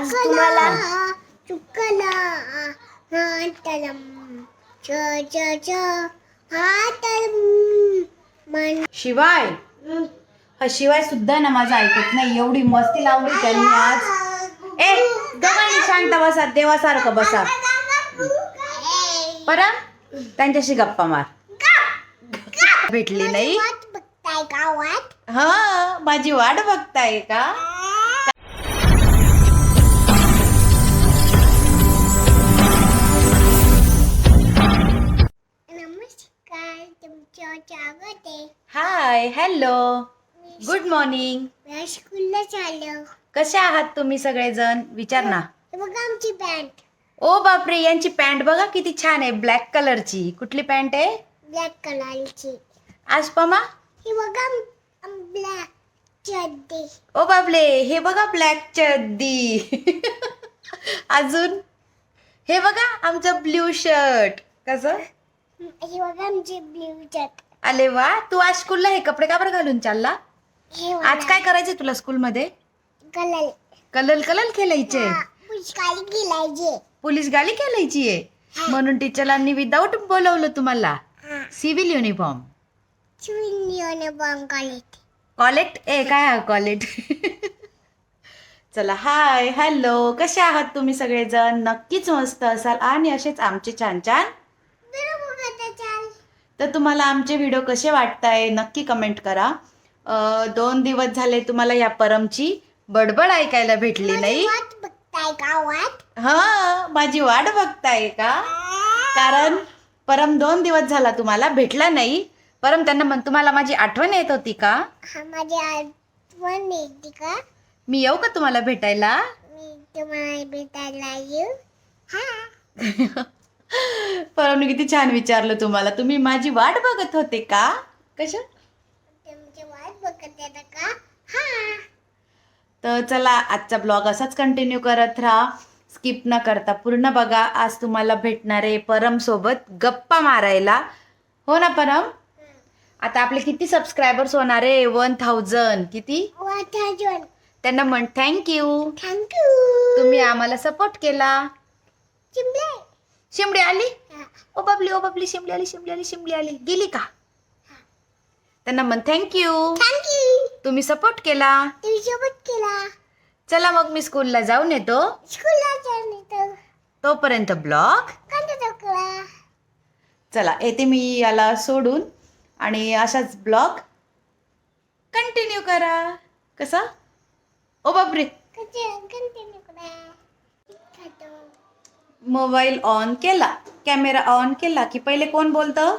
आज तुम्हाला चुकला. हातलम च च च. हातलम मन. शिवाय? हा. शिवाय सुद्धा ना माझं ऐकत नाही. एवढी मस्ती लावली त्यांनी आज. ए दोघांनी शांत बसा. देवासारखं बसा. परत? त्यांच्याशी गप्पा मार. भेटली नाही? गावात हा माझी वाट बघताय का? Hi hello. गुड मॉर्निंग स्कूलला चाललो कसे आहात तुम्ही सगळेजण? विचार ना. बघा आमची पॅन्ट ओ बापरे यांची पॅन्ट बघा किती छान आहे ब्लॅक कलरची कुठली पॅन्ट आहे? ब्लॅक कलरची आज पमा? हे बघा ब्लॅक चड्डी. ओ बाबले हे बघा ब्लॅक चड्डी. अजून? हे बघा आमचं ब्ल्यू शर्ट. कसं? हे बघा आमची ब्ल्यू चट अरे वा तू आज स्कूलला हे कपडे का बरं घालून चालला? आज काय करायचंय तुला स्कूलमध्ये कलर कलर कलर खेळायचे पोलीस गाडी खेळायची आहे? म्हणून टीचरांनी विदाऊट बोलवलं तुम्हाला. Civil uniform. कॉलेट ए काय हा कॉलेट चला हाय हॅलो कसे आहात तुम्ही सगळेजण? नक्कीच मस्त असाल. आणि असेच आमचे छान छान. तर तुम्हाला आमचे व्हिडिओ कसे वाटताय नक्की कमेंट करा. दोन दिवस झाले तुम्हाला या परमची बडबड ऐकायला भेटली नाही. हा माझी वाट बघताय का? कारण परम दोन दिवस झाला तुम्हाला भेटला नाही. परम त्यांना म्हण तुम्हाला माझी आठवण येत होती का? हा माझी आठवण येते का? मी येऊ का तुम्हाला भेटायला? मी तुम्हाला भेटायला येऊ. हा. परमने किती छान विचारलं तुम्हाला. तुम्ही माझी वाट बघत होते का? कशा? हा. तर चला आजचा ब्लॉग असाच कंटिन्यू करत राहा. स्किप न करता पूर्ण बघा. आज तुम्हाला भेटणारे परम सोबत गप्पा मारायला. हो ना परम? आता आपले किती सबस्क्रायबर्स होणार आहे? वन थाउजंड किती? त्यांना म्हण थँक्यू थँक्यू तुम्ही आम्हाला सपोर्ट केला. शिमडी आली. ओ बाबली ओ बाबली शिमडी आली शिमडी आली शिमडी आली. गेली का? त्यांना म्हण थँक्यू थँक्यू तुम्ही सपोर्ट केला. तुम्ही सोबत केला. चला मग मी स्कूलला जाऊन येतो. स्कूलला जाणे तर तोपर्यंत ब्लॉग चला येते मी याला सोडून. आणि असाच ब्लॉग कंटिन्यू करा. कसा? ओ बापरे कंटिन्यू करा. मोबाईल ऑन केला. कॅमेरा ऑन केला की पहिले कोण बोलतं?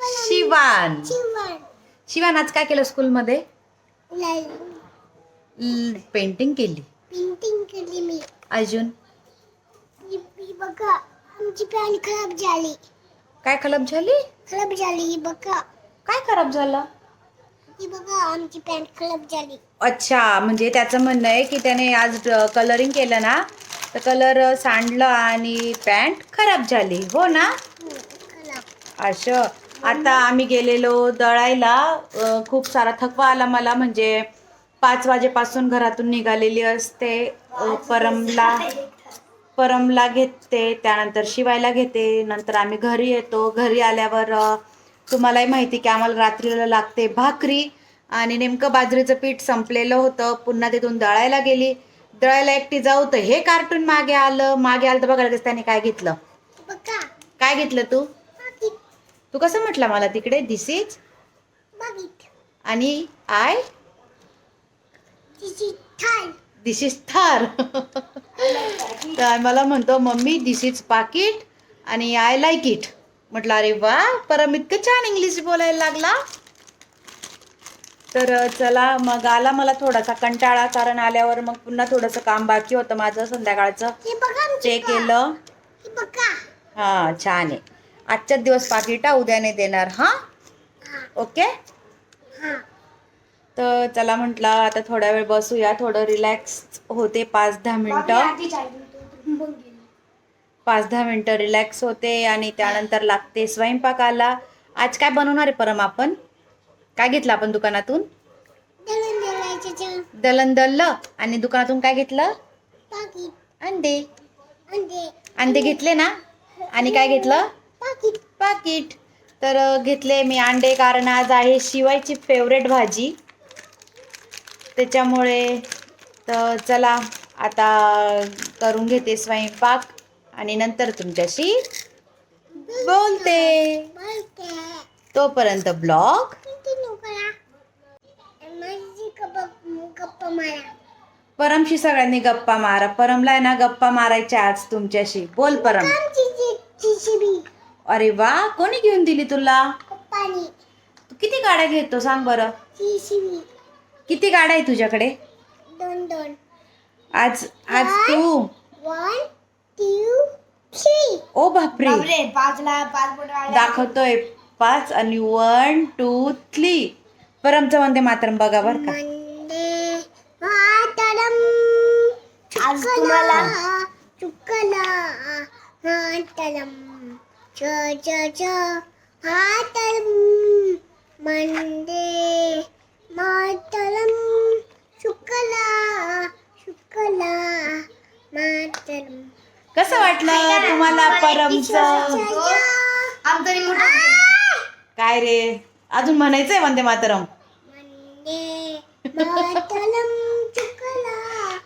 शिवान. शिवान. आज काय केलं स्कूलमध्ये? पेंटिंग केली. पेंटिंग केली मी. अजून? बघा आमची पॅन खराब झाली. काय खराब झाली? खराब झाली ही बघा. काय खराब झालं? ही बघा आमची पॅन्ट खराब झाली. अच्छा म्हणजे त्याचं म्हणणं आहे की त्याने आज कलरिंग केलं ना तर कलर सांडलं आणि पॅन्ट खराब झाली हो ना? असं. आता आम्ही गेलेलो दळायला खूप सारा थकवा आला मला म्हणजे पाच वाजेपासून घरातून निघालेली असते परमला परमला घेते त्यानंतर शिवायला घेते नंतर आम्ही घरी येतो. घरी आल्यावर तुम्हालाही माहिती की आम्हाला रात्रीला लागते भाकरी आणि नेमकं बाजरीचं पीठ संपलेलं होतं पुन्हा तिथून दळायला गेली. दळायला एकटी जाऊ तर हे कार्टून मागे आलं मागे आलं तर बघा लगेच त्याने काय घेतलं. काय घेतलं तू? तू कसं म्हटलं मला तिकडे? दिस इज आणि आय दिस इज थार तर मला म्हणतो मम्मी दिस इज पाकिट आणि आय लाईक इट म्हटलं अरे वा परम इतकं छान इंग्लिश बोलायला लागला. तर चला मग आला मला थोडासा कंटाळा कारण आल्यावर मग पुन्हा थोडंसं काम बाकी होतं माझं संध्याकाळचं. ही ते केलं. ही छान आहे. आजच्याच दिवस पाकिटा उद्याने देणार हां? ओके? हा. तर चला म्हटलं आता थोडा वेळ बसूया थोडं रिलॅक्स होते पाच दहा मिनटं. पाच दहा मिनटं रिलॅक्स होते आणि त्यानंतर लागते स्वयंपाकाला आज काय बनवणार आहे परम आपण? काय घेतलं आपण दुकानातून? दलन दललं आणि दुकानातून काय घेतलं? पाकिट. अंडे. अंडे. अंडे घेतले ना? आणि काय घेतलं? पाकिट. पाकिट. तर घेतले मी अंडे कारण आज आहे शिवायची फेवरेट भाजी. त्याच्यामुळे तर चला आता करून घेते स्वयंपाक. आणि नंतर तुमच्याशी बोलते. बोलते. तोपर्यंत ब्लॉग कंटिन्यू करा माझी गप्पा गप्पा मारा परमशी सगळ्यांनी गप्पा मारा. परमला आहे ना गप्पा मारायच्या आज तुमच्याशी. बोल परम. अरे वा कोणी घेऊन दिली तुला? तू किती गाड्या घेतो सांग बरं. किती गाड्या आहे तुझ्याकडे? दोन दोन. आज आज तू. वन टू थ्री ओ बापरे. दाखवतोय. पाच आणि वन टू थ्री परमचं म्हणते मात्रम बघा बर का. आज तुम्हाला चुकला मातरम च च च मातरम मंदे मातरम चुकला चुकला मातरम कसं वाटलं तुम्हाला परमचं? काय रे? अजून म्हणायचंय वंदे मातरम. मंदे मातरम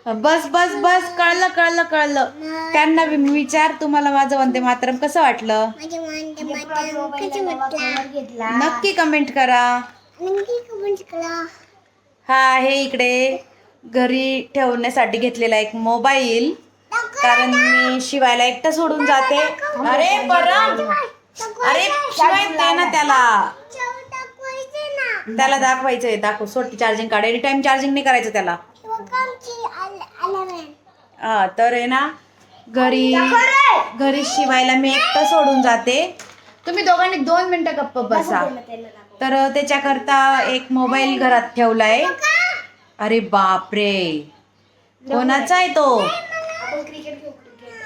बस बस बस. कळलं कळलं कळलं. त्यांना वि- विचार तुम्हाला माझं वंदे मातरम. कसं वाटलं? माझ्या वंदे मातरम कसं वाटला? नक्की कमेंट करा. नक्की कमेंट करा. हा आहे इकडे. घरी ठेवण्यासाठी घेतलेला एक मोबाईल. कारण मी शिवायला एकटं सोडून जाते. अरे परम! अरे शिवाय दे ना त्याला. दाखवायचे ना. त्याला दाखवायचंय. दाखव. सोड चार्जिंग काढ. एनी टाइम चार्जिंग नाही करायचं त्याला. हा तर आहे ना घरी घरी शिवायला मी एकटं सोडून जाते. तुम्ही दोघांनी दोन मिनिटं गप्प बसा. तर त्याच्याकरता एक मोबाईल घरात ठेवलाय. अरे बापरे. कोणाचा आहे तो?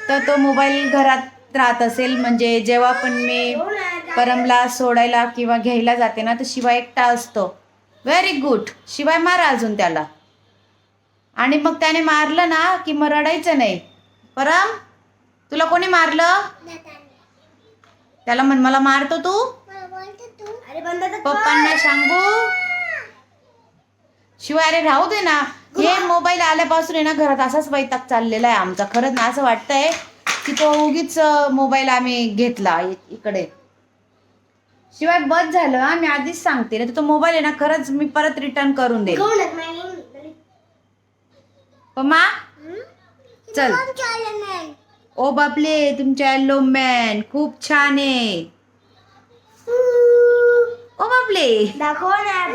तर तो मोबाईल घरात राहत असेल. म्हणजे जेव्हा पण मी परमला सोडायला किंवा घ्यायला जाते ना तर शिवाय एकटा असतो. व्हेरी गुड शिवाय मारा अजून त्याला. आणि मग त्याने मारलं ना की मग रडायचं नाही. परम तुला कोणी मारलं? त्याला म्हण मला मारतो तू? पप्पांना सांगू? शिवाय अरे राहू दे ना. हे मोबाईल आल्यापासून आहे ना घरात असाच वैताग चाललेला आहे आमचा. खरंच ना असं वाटतंय की तो उगीच मोबाईल आम्ही घेतला इकडे. शिवाय बस झालं मी आधीच सांगते. ना तो मोबाईल आहे ना खरंच मी परत रिटर्न करून देईल. पम्मा चल. ओ बापले तुमच्या येल्लो मॅन खूप छान आहे. ओ बापले दाखव ना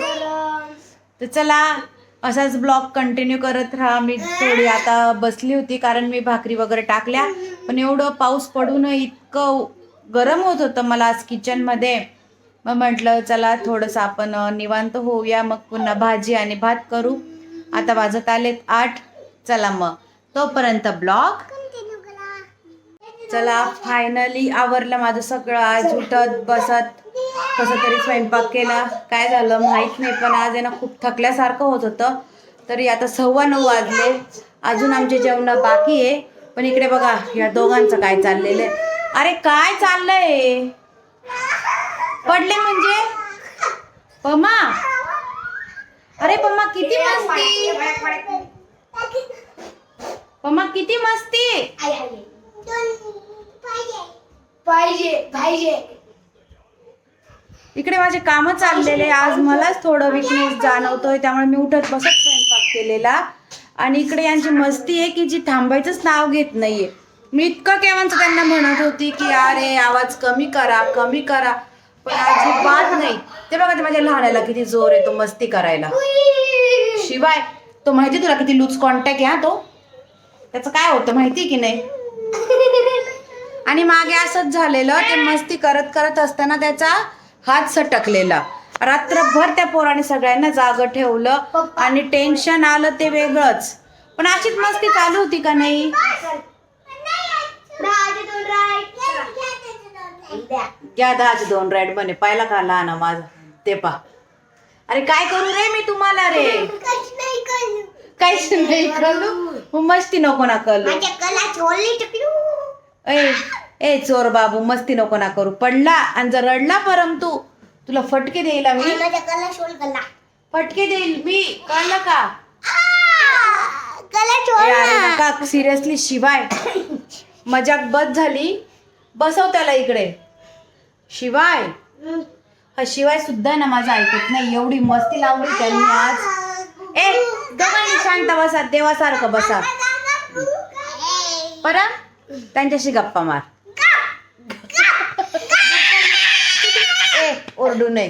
तर चला असाच ब्लॉग कंटिन्यू करत राहा. मी थोडी आता बसली होती कारण मी भाकरी वगैरे टाकल्या. पण एवढं पाऊस पडून इतकं गरम होत होतं मला आज किचनमध्ये मग म्हटलं चला थोडंसं आपण निवांत होऊया. मग पुन्हा भाजी आणि भात करू. आता वाजत आलेत आठ. चला मग. तोपर्यंत ब्लॉग. चला फायनली आवरलं माझं सगळं. आज उठत बसत कसं तरी स्वयंपाक केला. काय झालं माहीत नाही पण आज आहे ना खूप थकल्यासारखं होत होतं. तरी आता सव्वा नऊ वाजले. अजून आमचे जेवण बाकी आहे. पण इकडे बघा या दोघांचं काय चाललेलं आहे. अरे काय चाललंय? पडले म्हणजे? पमा. अरे पमा किती मस्ती पमा किती मस्ती पाहिजे. पाहिजे इकडे माझे काम चाललेले आज मलाच थोडं विकनेस जाणवतोय त्यामुळे मी उठत बसत स्वयंपाक केलेला. आणि इकडे यांची मस्ती आहे की जी थांबायचंच नाव घेत नाहीये. मी इतकं केव्हाच त्यांना म्हणत होती की अरे आवाज कमी करा कमी करा. पण अजिबात नाही. ते बघा ते माझ्या लहानाला किती जोर आहे तो मस्ती करायला. शिवाय तो माहिती तुला किती लूज कॉन्टॅक्ट आहे हा तो. त्याचं काय होतं माहिती की नाही? आणि मागे असंच झालेलं ते मस्ती करत करत असताना त्याचा हात सटकलेला. रात्रभर त्या पोराने सगळ्यांना जाग ठेवलं आणि टेन्शन आलं ते वेगळंच. पण अशीच मस्ती चालू होती का नाही? घ्या दहाचे दोन राईड म्हणे पाहिला का लहान माझा? ते पा अरे काय करू रे मी तुम्हाला रे? काहीच नाही मग मस्ती नको ना माझ्या कला छोडली टकलू ए ए चोर बाबू मस्ती नको ना करू. पडला आणि जर रडला परम तू तुला फटके देईल माझ्या कला गला फटके देईल मी. कळलं का? कला ए, अरे. नका सिरियसली शिवाय. मजाक बस झाली. बसव त्याला इकडे. शिवाय. हा शिवाय सुद्धा ना माझं ऐकत नाही. एवढी मस्ती लावली त्यांनी आज. ए दोघांनी शांत बसा देवासारखं बसा. परम त्यांच्याशी गप्पा मार. ए ओरडू नये.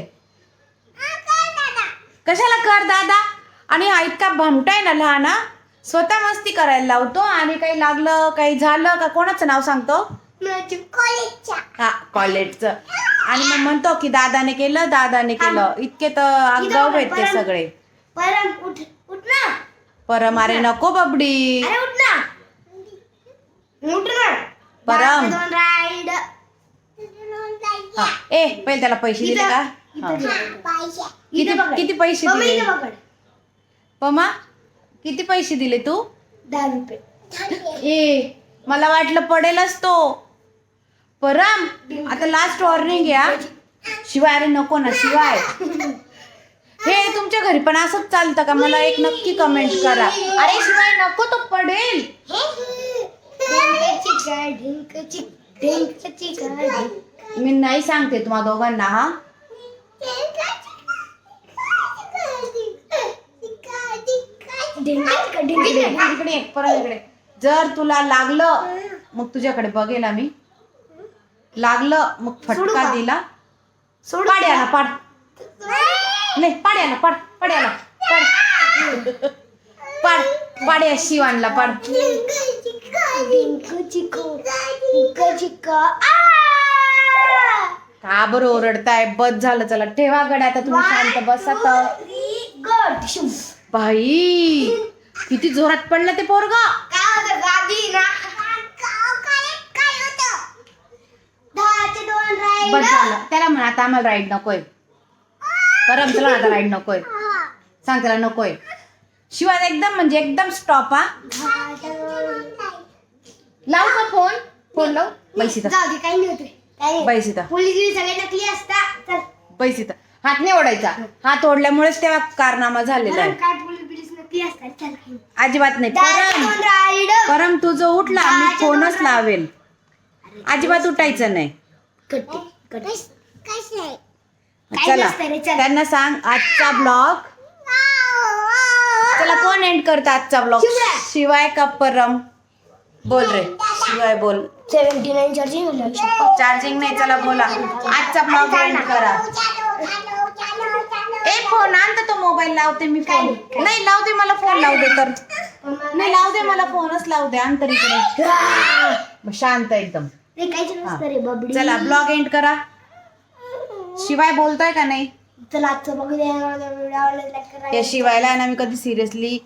कशाला कर दादा? आणि हा इतका भमटाय ना लहान. स्वतः मस्ती करायला लावतो आणि काही लागलं काही झालं का कोणाचं नाव सांगतो? हा कॉलेजचं. आणि मग म्हणतो की दादाने केलं दादाने केलं. इतके तर आगाऊ आहेत ते सगळे. परम उठ उठ ना परम अरे नको बबडी. अरे उठ ना उठ ना परम. दोन राईड. हा, ए पहिले त्याला पैसे दिले का? हा. किती किती पैसे दिले? पमा किती पैसे दिले तू? दहा रुपये. ए मला वाटलं पडेलच तो. परम आता लास्ट वॉर्निंग या शिवाय अरे नको ना शिवाय. हे तुमच्या घरी पण असंच चालतं का? मला एक नक्की कमेंट करा. अरे शिवाय नको तो पडेल. मी नाही सांगते तुम्हा दोघांना हा? इकडे परत इकडे. जर तुला लागलं मग तुझ्याकडे बघेल आम्ही. लागलं मग फटका? दिला. सोड पाड नाही पाड्याला पाड पाड्याला पाड. पाड. पाड्या शिवानला पाड. का बरं ओरडताय? बस झालं चला ठेवा गड्या आता तुम्ही शांत बसा तर. बाई किती जोरात पडलं ते पोरग. बस झालं त्याला म्हणा आता आम्हाला राईड नकोय. परम चला आता राईड नकोय. सांग त्याला नकोय. शिवाय एकदम म्हणजे एकदम स्टॉप हा. लाव का फोन फोन लाव. पैसे तर. जाऊ दे काही नाही होते. नाही. पोलीस सगळे नकली चल. हात ओढायचा. हात ओढल्यामुळेच तेव्हा कारनामा झालेला आहे. अजिबात नाही. परम. परम तुझं उठला मी फोनच लावेल अजिबात उठायचं नाही. चला. नसतं रे, चल. त्यांना सांग आजचा ब्लॉग. चला कोण एंड करतं आजचा ब्लॉग? शिवराय. शिवाय का परम? बोल रे. शिवाय बोल. सेव्हन्टी नाईन चार्जिंग चार्जिंग नाही चला बोला. आजचा ब्लॉग एंड करा. ए फोन आण तर तो मोबाईल लावते मी फोन. नाही लावते मला फोन लावू दे तर. नाही लावू दे मला फोनच लावू दे. आण तर इकडे. मग शांत एकदम. रे काहीच नसतं रे बबडी. चला ब्लॉग एंड करा. शिवाय बोलतोय का नाही? चला आजचं बघू दे व्हिडिओ आवडला like करा. या शिवायला आहे ना मी कधी सिरियसली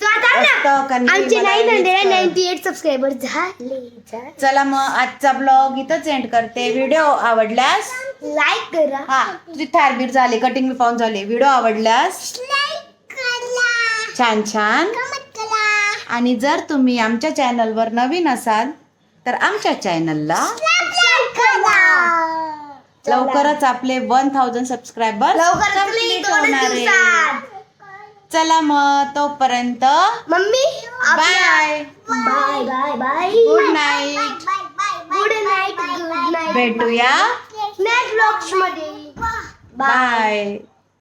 आता ना आमचे nine hundred. Ninety eight subscriber झाले चला मग आजचा ब्लॉग इथंच एंड करते. व्हिडिओ आवडल्यास लाईक करा. हा तुझी थारबीर झाली कटिंग बी पाहून झाली. व्हिडिओ आवडल्यास लाईक करा. छान छान. कमेंट करा. आणि जर तुम्ही आमच्या चॅनलवर नवीन असाल तर आमच्या चॅनलला करा. लवकरच आपले वन थाउजंड सबस्क्रायबर दोनच दिवसात. चला मग तोपर्यंत mummy bye. Bye bye bye. Good night good night good night भेटूया. नेक्स्ट ब्लॉग्समध्ये. बाय